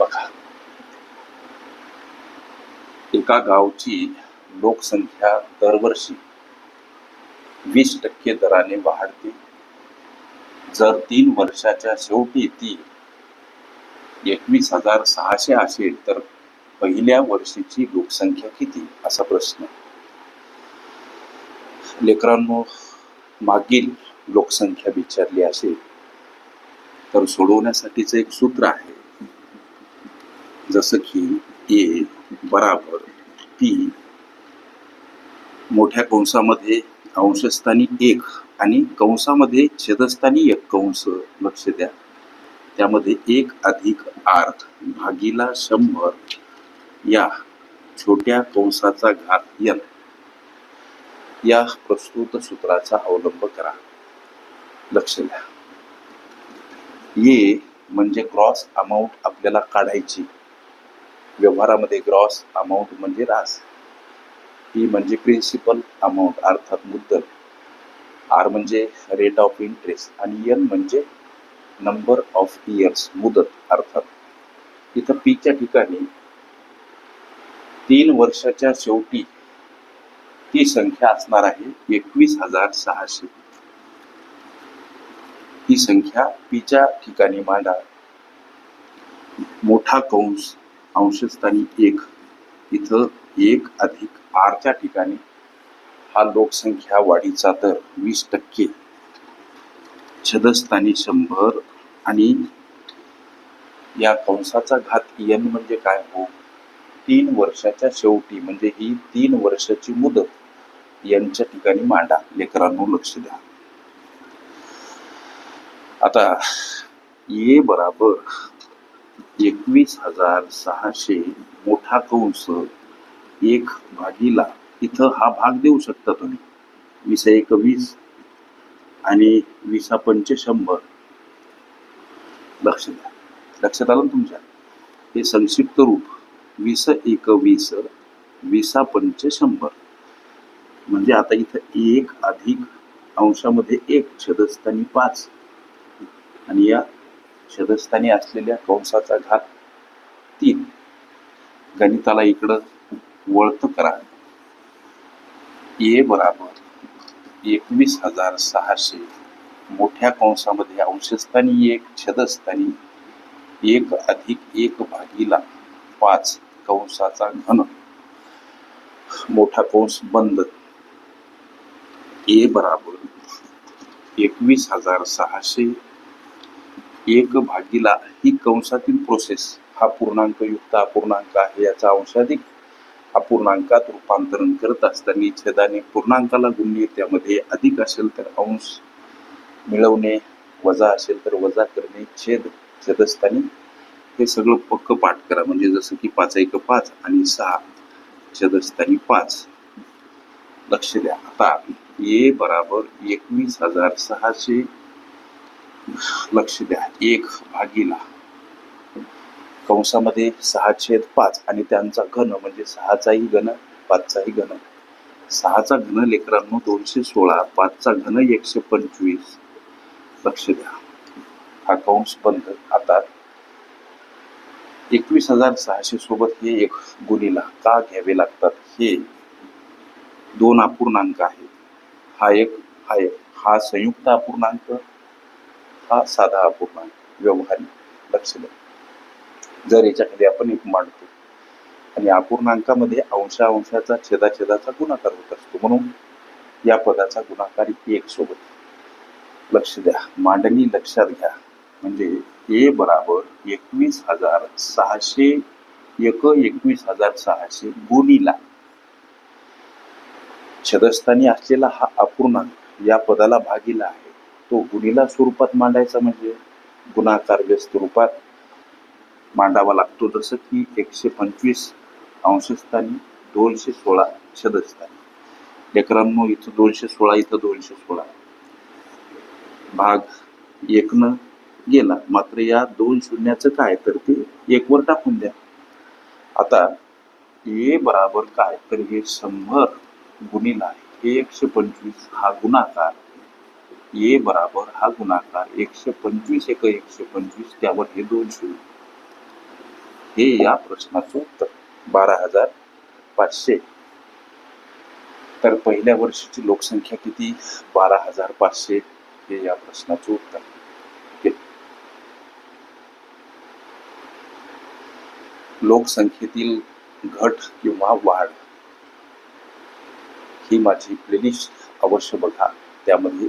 बघा. एका गावची लोकसंख्या दरवर्षी वीस टक्के दराने वाढते. जर तीन वर्षाच्या शेवटी ती एकवीस हजार सहाशे असेल तर पहिल्या वर्षीची लोकसंख्या किती? असा प्रश्न. लेकरांनो मागील लोकसंख्या विचारली असेल तर सोडवण्यासाठीच एक सूत्र आहे. जसं की ए बराबर पी मोठ्या कंसामध्ये अंशस्थानी एक आणि कंसामध्ये छेदस्थानी एक कंस लक्ष द्या. त्यामध्ये एक अधिक आर भागीला शंभर या छोट्या कंसाचा घात यन या प्रस्तुत सूत्राचा अवलंब करा. लक्ष द्या. ये म्हणजे क्रॉस अमाऊंट आपल्याला काढायची. व्यवहारामध्ये ग्रॉस अमाऊंट म्हणजे रास पी म्हणजे प्रिन्सिपल अमाऊंट अर्थात मुद्दल. आर म्हणजे रेट ऑफ इंटरेस्ट आणि एन म्हणजे नंबर ऑफ इयर्स मुदत अर्थात. इथं पीच्या ठिकाणी तीन वर्षाच्या शेवटी ती संख्या असणार आहे एकवीस हजार सहाशे. ही संख्या पीच्या ठिकाणी मांडा. मोठा कंस अंशस्थानी एक. इथं एक अधिक आरच्या ठिकाणी हा लोकसंख्या वाढीचा दर वीस टक्के. छदस्थानी शंभर आणि या कंसाचा घात एन म्हणजे काय हो? तीन वर्षाच्या शेवटी म्हणजे ही तीन वर्षाची मुदत. यांच्या ठिकाणी मांडा लेकरांनो लक्ष द्या. आता ये बराबर एकवीस हजार सहाशे मोठा कंस एक भागीला इथं हा भाग देऊ शकता तुम्ही. वीस एक वीस आणि वीसा पंच शंभर लक्ष द्या लक्षात आलं ना तुमच्या? हे संक्षिप्त रूप. वीस एक वीस विसा पंच शंभर म्हणजे आता इथं एक अधिक अंशामध्ये एक छदस्थानी पाच. आणि या छदस्थानी असलेल्या कंसाचा घात तीन. गणिताला इकडं वळत करा. ए बराबर एकवीस हजार सहाशे. मोठ्या कंसामध्ये अंशस्थानी एक छदस्थानी एक अधिक एक भागीला पाच कंसाचा घन. मोठा कंस बंद. ए बराबर एकवीस हजार सहाशे एक भागीला ही कंसातील प्रोसेस हा पूर्णांकयुक्त अपूर्णांक आहे याचा अंशाधिक अपूर्णांकात रूपांतरण करत असताना छेदाने पूर्णांकाला गुणणे त्यामध्ये अधिक असेल तर अंश मिळवणे वजा असेल तर वजा करणे छेद छेदस्थानी. हे सगळं पक्क पाठ करा म्हणजे जसं की पाच एक पाच आणि सहा छेदस्थानी पाच. लक्ष द्या. आता ए बराबर एकवीस हजार सहाशे लक्ष द्या. एक भागीला. कंसामध्ये सहा छेद पाच आणि त्यांचा घन म्हणजे सहाचाही घन पाचचाही घन. सहाचा घन लेकरांनो दोनशे सोळा पाचचा घन एकशे पंचवीस. लक्ष द्या. हा कंस बंद. आता एकवीस हजार सहाशे सोबत हे एक गुणीला का घ्यावे लागतात? हे दोन अपूर्णांक आहेत. हा एक हा एक हा संयुक्त अपूर्णांक हा साधा अपूर्णांक व्यवहारिक लक्ष द्या जर याच्याखाली आपण एक मांडतो आणि अपूर्णांकामध्ये अंशा अंशाचा छेदाछेदाचा गुणाकार होत असतो म्हणून या पदाचा गुणाकार एक सोबत. लक्ष द्या. मांडणी लक्षात घ्या. म्हणजे ए बराबर एकवीस हजार सहाशे एक एकवीस हजार सहाशे गुणीला. छदस्थानी असलेला हा अपूर्णांक या पदाला भागीला आहे. तो गुणीला स्वरूपात मांडायचा म्हणजे गुणाकार स्वरूपात मांडावा लागतो. जसं की एकशे पंचवीस अंशस्थानी दोनशे सोळा छदस्थानी. लेकरांनो इथं दोनशे सोळा इथं दोनशे सोळा. भाग एकनं गेला. मात्र या दोन शून्याचं काय? तर ते एकवर टाकून द्या. आता ए बराबर काय? तर हे शंभर गुणीला एकशे पंचवीस हा गुणाकार ए बराबर हा गुणाकार एकशे पंचवीस एक एकशे पंचवीस त्यावर हे दोन शून्य हे या प्रश्नाचं उत्तर. बारा हजार पाचशे. तर पहिल्या वर्षीची लोकसंख्या किती? बारा हजार पाचशे. हे या प्रश्नाचं उत्तर. लोकसंख्येतील घट किंवा वाढ. ही माझी प्लेलिस्ट अवश्य बघा. त्यामध्ये